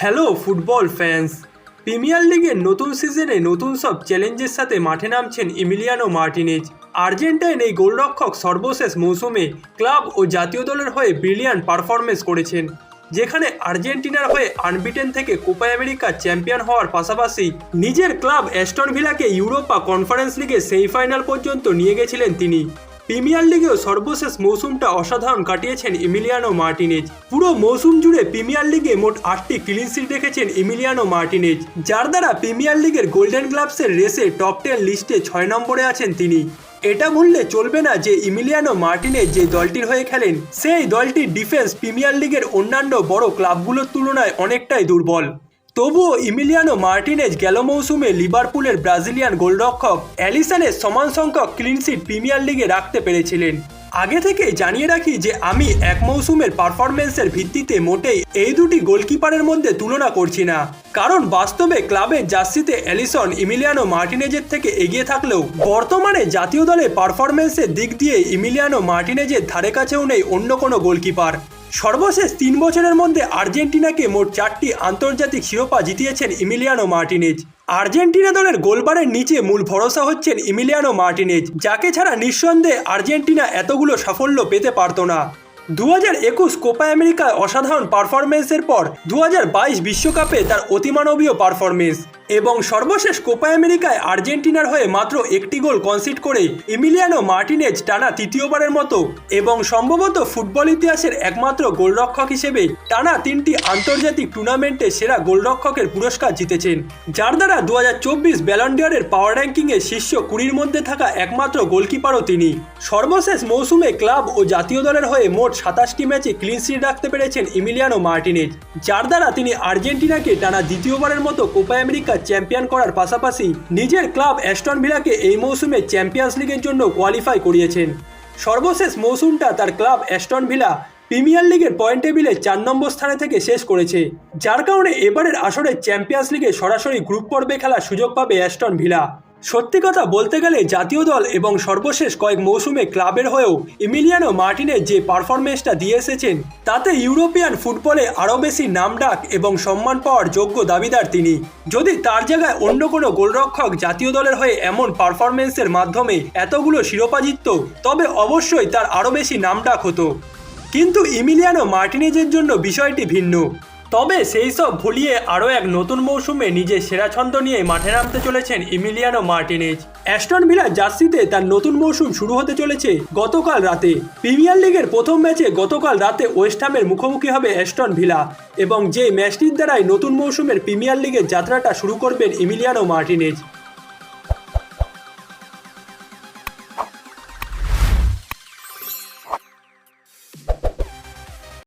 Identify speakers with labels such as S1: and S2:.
S1: Hello football fans. Premier লিগের নতুন সিজনে নতুন সব চ্যালেঞ্জের সাথে মাঠে নামছেন ইমিলিয়ানো মার্টিনেজ। আর্জেন্টাইন এই গোলরক্ষক সর্বশেষ মৌসুমে ক্লাব ও জাতীয় দলের হয়ে ব্রিলিয়ান পারফরমেন্স করেছেন, যেখানে আর্জেন্টিনার হয়ে আনবিটেন থেকে কোপা আমেরিকা চ্যাম্পিয়ন হওয়ার পাশাপাশি নিজের ক্লাব অ্যাস্টন ভিলাকে ইউরোপা কনফারেন্স লিগে সেমিফাইনাল পর্যন্ত নিয়ে গেছিলেন তিনি। প্রিমিয়ার লিগেও সর্বশেষ মৌসুমটা অসাধারণ কাটিয়েছেন ইমিলিয়ানো মার্টিনেজ। পুরো মৌসুম জুড়ে প্রিমিয়ার লিগে মোট আটটি ক্লিন সিট রেখেছেন ইমিলিয়ানো মার্টিনেজ। যার দ্বারা প্রিমিয়ার লিগের গোল্ডেন গ্লাভসের রেসে টপ টেন লিস্টে ছয় নম্বরে আছেন তিনি। এটা ভুললে চলবে না যে ইমিলিয়ানো মার্টিনেজ যে দলটির হয়ে খেলেন, সেই দলটির ডিফেন্স প্রিমিয়ার লিগের অন্যান্য বড় ক্লাবগুলোর তুলনায় অনেকটাই দুর্বল। তবুও ইমিলিয়ানো মার্টিনেজ গেল মৌসুমে লিভারপুলের ব্রাজিলিয়ান গোলরক্ষক অ্যালিসনের সমান সংখ্যক ক্লিনশিট প্রিমিয়ার লিগে রাখতে পেরেছিলেন। আগে থেকে জানিয়ে রাখি যে আমি এক মৌসুমের পারফরমেন্সের ভিত্তিতে মোটেই এই দুটি গোলকিপারের মধ্যে তুলনা করছি না। কারণ বাস্তবে ক্লাবের জার্সিতে অ্যালিসন ইমিলিয়ানো মার্টিনেজের থেকে এগিয়ে থাকলেও বর্তমানে জাতীয় দলে পারফরমেন্সের দিক দিয়ে ইমিলিয়ানো মার্টিনেজের ধারে কাছেও নেই অন্য কোনো গোলকিপার। সর্বশেষ তিন বছরের মধ্যে আর্জেন্টিনাকে মোট চারটি আন্তর্জাতিক শিরোপা জিতিয়েছেন ইমিলিয়ানো মার্টিনেজ। আর্জেন্টিনা দলের গোলবারের নিচে মূল ভরসা হচ্ছেন ইমিলিয়ানো মার্টিনেজ, যাকে ছাড়া নিঃসন্দেহে আর্জেন্টিনা এতগুলো সাফল্য পেতে পারত না। দু হাজার একুশ কোপা আমেরিকায় অসাধারণ পারফরমেন্সের পর দু বিশ্বকাপে তার অতিমানবীয় পারফরমেন্স এবং সর্বশেষ কোপা আমেরিকায় আর্জেন্টিনার হয়ে মাত্র একটি গোল কনসিড করে ইমিলিয়ানো মার্টিনেজ টানা তৃতীয়বারের মতো এবং সম্ভবত ফুটবল ইতিহাসের একমাত্র গোলরক্ষক হিসেবে টানা তিনটি আন্তর্জাতিক টুর্নামেন্টে সেরা গোলরক্ষকের পুরস্কার জিতেছেন, যার দ্বারা দু হাজার চব্বিশ ব্যালন্ডিয়ারের পাওয়ার র্যাঙ্কিংয়ে শীর্ষ কুড়ির মধ্যে থাকা একমাত্র গোলকিপারও তিনি। সর্বশেষ মৌসুমে ক্লাব ও জাতীয় দলের হয়ে মোট সাতাশটি ম্যাচে ক্লিন সিট রাখতে পেরেছেন ইমিলিয়ানো মার্টিনেজ, যার দ্বারা তিনি আর্জেন্টিনাকে টানা দ্বিতীয়বারের মতো কোপা আমেরিকা চ্যাম্পিয়ন করার পাশাপাশি নিজের ক্লাব অ্যাস্টন ভিলাকে এই মৌসুমে চ্যাম্পিয়ন্স লিগের জন্য কোয়ালিফাই করিয়েছেন। সর্বশেষ মৌসুমটা তার ক্লাব অ্যাস্টন ভিলা প্রিমিয়ার লিগের পয়েন্ট টেবিলে চার নম্বর স্থানে থেকে শেষ করেছে, যার কারণে এবারের আসরে চ্যাম্পিয়ন্স লিগে সরাসরি গ্রুপ পর্বে খেলার সুযোগ পাবে অ্যাস্টন ভিলা। সত্যি কথা বলতে গেলে জাতীয় দল এবং সর্বশেষ কয়েক মৌসুমে ক্লাবের হয়েও ইমিলিয়ানো মার্টিনের যে পারফরমেন্সটা দিয়ে এসেছেন, তাতে ইউরোপিয়ান ফুটবলে আরও বেশি নামডাক এবং সম্মান পাওয়ার যোগ্য দাবিদার তিনি। যদি তার জায়গায় অন্য কোনো গোলরক্ষক জাতীয় দলের হয়ে এমন পারফরমেন্সের মাধ্যমে এতগুলো শিরোপা জিতত, তবে অবশ্যই তার আরও বেশি নামডাক হতো। কিন্তু ইমিলিয়ানো মার্টিনেজের জন্য বিষয়টি ভিন্ন। তবে সেই সব ভুলিয়ে আরও এক নতুন মৌসুমে নিজের সেরা ছন্দ নিয়ে মাঠে নামতে চলেছেন ইমিলিয়ানো মার্টিনেজ। অ্যাস্টন ভিলা জার্সিতে তার নতুন মৌসুম শুরু হতে চলেছে গতকাল রাতে। প্রিমিয়ার লিগের প্রথম ম্যাচে গতকাল রাতে ওয়েস্টহামের মুখোমুখি হবে অ্যাস্টন ভিলা এবং যে ম্যাচটির দ্বারাই নতুন মৌসুমের প্রিমিয়ার লিগের যাত্রাটা শুরু করবেন ইমিলিয়ানো মার্টিনেজ।